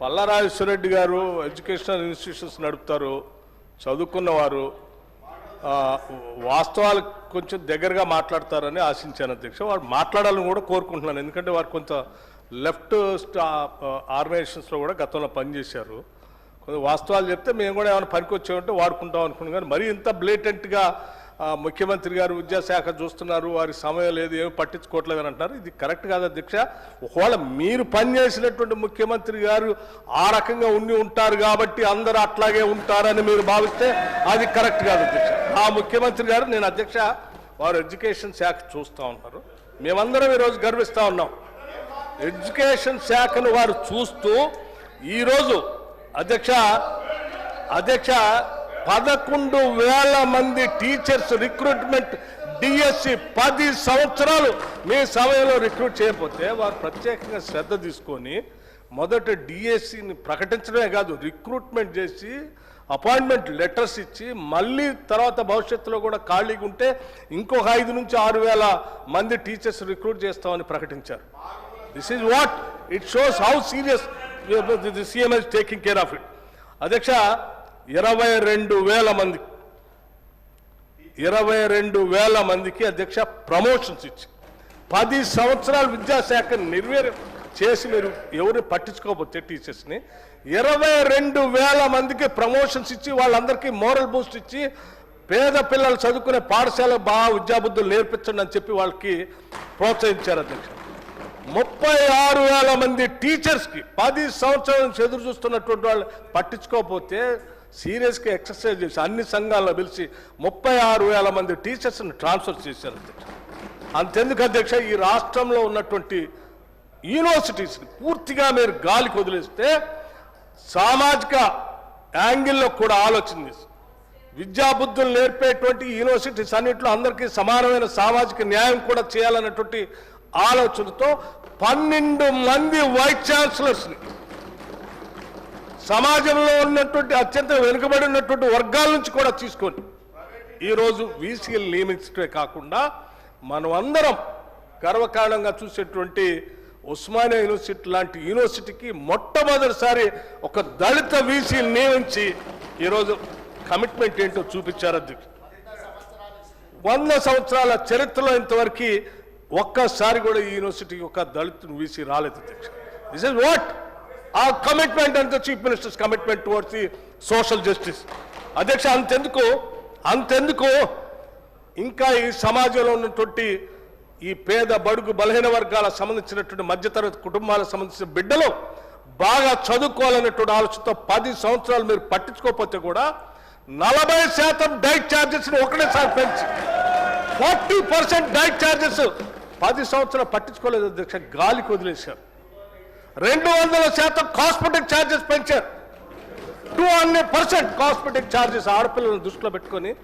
పల్లారాజేశ్వరరెడ్డి గారు educational institutions నడుపుతారు చదువుకున్నవారు వాస్తవాలు కొంచెం దగ్గరగా మాట్లాడతారని ఆశించాను అధ్యక్ష. వారు మాట్లాడాలని కూడా కోరుకుంటున్నాను ఎందుకంటే వారు కొంత లెఫ్ట్ స్టా ఆర్గనైజేషన్స్లో కూడా గతంలో పనిచేశారు. కొంత వాస్తవాలు చెప్తే మేము కూడా ఏమైనా పనికి వచ్చామంటే వాడుకుంటాం అనుకున్నాం కానీ మరీ ఇంత బ్లేటెంట్గా ముఖ్యమంత్రి గారు విద్యాశాఖ చూస్తున్నారు వారి సమయం లేదు ఏమి పట్టించుకోవట్లేదు అని అంటున్నారు. ఇది కరెక్ట్ కాదు అధ్యక్ష ఒకవేళ మీరు పనిచేసినటువంటి ముఖ్యమంత్రి గారు ఆ రకంగా ఉండి ఉంటారు కాబట్టి అందరూ అట్లాగే ఉంటారని మీరు భావిస్తే అది కరెక్ట్ కాదు అధ్యక్ష ఆ ముఖ్యమంత్రి గారు నేను అధ్యక్ష వారు ఎడ్యుకేషన్ శాఖ చూస్తూ ఉన్నారు. మేమందరం ఈరోజు గర్విస్తూ ఉన్నాం. ఎడ్యుకేషన్ శాఖను వారు చూస్తూ ఈరోజు అధ్యక్ష అధ్యక్ష పదకొండు వేల మంది టీచర్స్ రిక్రూట్మెంట్ డిఎస్సి పది సంవత్సరాలు మీ సమయంలో రిక్రూట్ చేయకపోతే వారు ప్రత్యేకంగా శ్రద్ధ తీసుకొని మొదట డిఎస్సిని ప్రకటించడమే కాదు రిక్రూట్మెంట్ చేసి అపాయింట్మెంట్ లెటర్స్ ఇచ్చి మళ్ళీ తర్వాత భవిష్యత్తులో కూడా ఖాళీగా ఉంటే ఇంకొక ఐదు నుంచి ఆరు వేల మంది టీచర్స్ రిక్రూట్ చేస్తామని ప్రకటించారు. This is what it shows how serious CM is taking care of it అధ్యక్ష ఇరవై రెండు వేల మంది. ఇరవై రెండు వేల మందికి అధ్యక్ష ప్రమోషన్స్ ఇచ్చి పది సంవత్సరాలు విద్యాశాఖ నిర్వీర్య చేసి మీరు ఎవరు పట్టించుకోకపోతే టీచర్స్ని ఇరవై రెండు వేల మందికి ప్రమోషన్స్ ఇచ్చి వాళ్ళందరికీ మోరల్ బూస్ట్ ఇచ్చి పేద పిల్లలు చదువుకునే పాఠశాల బాగా విద్యాబుద్ధులు నేర్పించండి అని చెప్పి వాళ్ళకి ప్రోత్సహించారు అధ్యక్ష. ముప్పై ఆరు వేల మంది టీచర్స్కి పది సంవత్సరాల నుంచి ఎదురు చూస్తున్నటువంటి వాళ్ళు పట్టించుకోకపోతే సీరియస్గా ఎక్సర్సైజ్ చేసి అన్ని సంఘాల్లో పిలిచి ముప్పై ఆరు వేల మంది టీచర్స్ని ట్రాన్స్ఫర్ చేశారు అధ్యక్ష. అంతెందుకు అధ్యక్ష? ఈ రాష్ట్రంలో ఉన్నటువంటి యూనివర్సిటీస్ని పూర్తిగా మీరు గాలికి వదిలేస్తే సామాజిక యాంగిల్లో కూడా ఆలోచన చేసి విద్యాబుద్ధులు నేర్పేటువంటి యూనివర్సిటీస్ అన్నింటిలో అందరికీ సమానమైన సామాజిక న్యాయం కూడా చేయాలన్నటువంటి ఆలోచనతో పన్నెండు మంది వైస్ ఛాన్సలర్స్ని సమాజంలో ఉన్నటువంటి అత్యంత వెనుకబడి ఉన్నటువంటి వర్గాల నుంచి కూడా తీసుకొని ఈరోజు వీసీఎల్ నియమించడమే కాకుండా మనం అందరం గర్వకారణంగా చూసేటువంటి ఉస్మానియా యూనివర్సిటీ లాంటి యూనివర్సిటీకి మొట్టమొదటిసారి ఒక దళిత వీసీని నియమించి ఈరోజు కమిట్మెంట్ ఏంటో చూపించారు అది వంద సంవత్సరాల చరిత్రలో ఇంతవరకు ఒక్కసారి కూడా ఈ యూనివర్సిటీకి ఒక దళితుని వీసీ రాలేదు దిస్ ఇస్ వాట్ ఆ కమిట్మెంట్ అంత chief ministers commitment towards the social justice అధ్యక్ష అంతెందుకు? అంతెందుకు? ఇంకా ఈ సమాజంలో ఉన్నటువంటి ఈ పేద బడుగు బలహీన వర్గాల సంబంధించినటువంటి మధ్యతరగతి కుటుంబాలకు సంబంధించిన బిడ్డలు బాగా చదువుకోవాలనేటువంటి ఆలోచనతో పది సంవత్సరాలు మీరు పట్టించుకోకపోతే కూడా నలభై శాతం డైట్ ఛార్జెస్ ఒకటేసారి పెంచి ఫార్టీ పర్సెంట్ డైట్ ఛార్జెస్ పది సంవత్సరాలు పట్టించుకోలేదు అధ్యక్ష గాలికి వదిలేశారు. రెండు వందల శాతం కాస్మెటిక్ ఛార్జెస్ పెంచారు. Two hundred percent cosmetic charges ఆడపిల్లలను దృష్టిలో పెట్టుకొని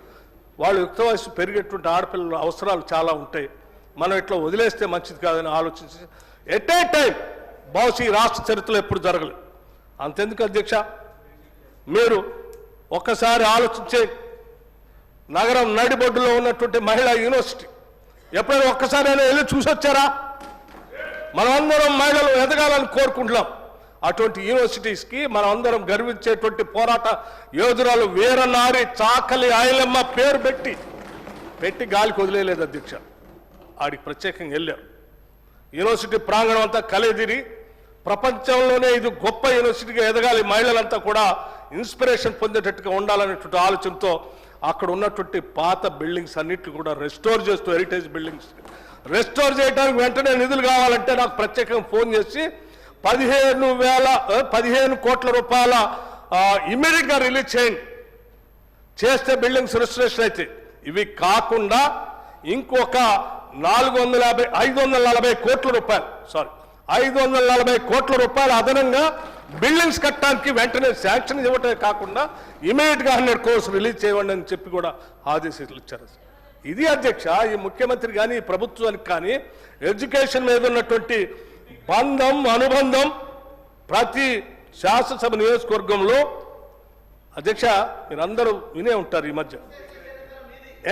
వాళ్ళు యుక్త వయసు పెరిగేటువంటి ఆడపిల్లల అవసరాలు చాలా ఉంటాయి. మనం ఇట్లా వదిలేస్తే మంచిది కాదని ఆలోచించి ఎట్ ఏ టైం బహుశీ రాష్ట్ర చరిత్రలో ఎప్పుడు జరగలేదు. అంతెందుకు అధ్యక్ష? మీరు ఒక్కసారి ఆలోచించే నగరం నడిబొడ్డులో ఉన్నటువంటి మహిళా యూనివర్సిటీ. ఎప్పుడైనా ఒక్కసారైనా వెళ్ళి చూసొచ్చారా? మనమందరం మహిళలు ఎదగాలని కోరుకుంటున్నాం. అటువంటి యూనివర్సిటీస్కి మనం అందరం గర్వించేటువంటి పోరాట యోధురాలు వీరనారి చాకలి ఆయలమ్మ పేరు పెట్టి పెట్టి గాలికి వదిలేయలేదు అధ్యక్ష. ఆడికి ప్రత్యేకంగా వెళ్ళారు. యూనివర్సిటీ ప్రాంగణం అంతా కలిదిరి. ప్రపంచంలోనే ఇది గొప్ప యూనివర్సిటీగా ఎదగాలి. మహిళలంతా కూడా ఇన్స్పిరేషన్ పొందేటట్టుగా ఉండాలనేటువంటి ఆలోచనతో అక్కడ ఉన్నటువంటి పాత బిల్డింగ్స్ అన్నిటిని కూడా రెస్టోర్ చేస్తూ హెరిటేజ్ బిల్డింగ్స్ రెస్టోర్ చేయడానికి వెంటనే నిధులు కావాలంటే నాకు ప్రత్యేకంగా ఫోన్ చేసి పదిహేను వేల పదిహేను కోట్ల రూపాయల ఇమీడియట్గా రిలీజ్ చేయండి. చేస్తే బిల్డింగ్స్ రిజిస్ట్రేషన్ అయితే. ఇవి కాకుండా ఇంకొక నాలుగు వందల యాభై ఐదు వందల నలభై కోట్ల రూపాయలు సారీ ఐదు వందల నలభై కోట్ల రూపాయలు అదనంగా బిల్డింగ్స్ కట్టడానికి వెంటనే శాంక్షన్ ఇవ్వటమే కాకుండా ఇమీడియట్గా హండ్రెడ్ కోర్స్ రిలీజ్ చేయండి అని చెప్పి కూడా ఆదేశాలు ఇచ్చారు ఇది అధ్యక్ష ఈ ముఖ్యమంత్రి కానీ ఈ ప్రభుత్వానికి కానీ ఎడ్యుకేషన్ మీద ఉన్నటువంటి బంధం అనుబంధం ప్రతి శాసనసభ నియోజకవర్గంలో అధ్యక్ష మీరందరూ వినే ఉంటారు ఈ మధ్య.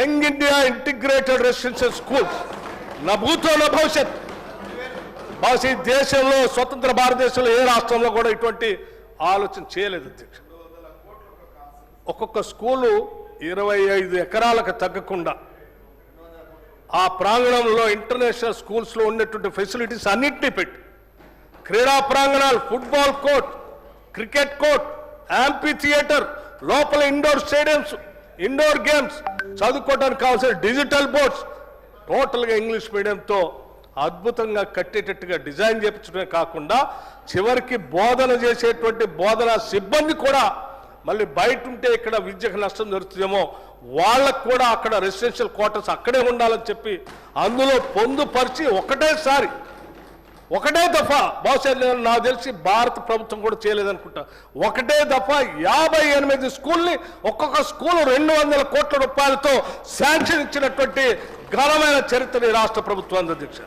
Young India integrated residential schools నా భూతో నా భవిష్యత్. బహుశా ఈ దేశంలో స్వతంత్ర భారతదేశంలో ఏ రాష్ట్రంలో కూడా ఇటువంటి ఆలోచన చేయలేదు అధ్యక్ష. ఒక్కొక్క స్కూలు ఇరవై ఐదు ఎకరాలకు తగ్గకుండా ఆ ప్రాంగణంలో ఇంటర్నేషనల్ స్కూల్స్లో ఉన్నటువంటి ఫెసిలిటీస్ అన్నింటినీ పెట్టి. క్రీడా ప్రాంగణాలు football court cricket court amphitheatre లోపల ఇండోర్ స్టేడియంస్ ఇండోర్ గేమ్స్ చదువుకోవడానికి కావాల్సిన డిజిటల్ బోర్డ్స్ టోటల్గా ఇంగ్లీష్ మీడియంతో అద్భుతంగా కట్టేటట్టుగా డిజైన్ చేయించడమే కాకుండా చివరికి బోధన చేసేటువంటి బోధన సిబ్బంది కూడా మళ్ళీ బయట ఉంటే ఇక్కడ విద్యకు నష్టం జరుగుతుందేమో వాళ్ళకు కూడా అక్కడ రెసిడెన్షియల్ క్వార్టర్స్ అక్కడే ఉండాలని చెప్పి అందులో పొందుపరిచి ఒకటేసారి ఒకటే దఫా బహుశా నేను నాకు తెలిసి భారత ప్రభుత్వం కూడా చేయలేదనుకుంటా ఒకటే దఫా యాభై ఎనిమిది స్కూల్ని ఒక్కొక్క స్కూల్ రెండు వందల కోట్ల రూపాయలతో శాంక్షన్ ఇచ్చినటువంటి ఘనమైన చరిత్ర రాష్ట్ర ప్రభుత్వం అధ్యక్ష.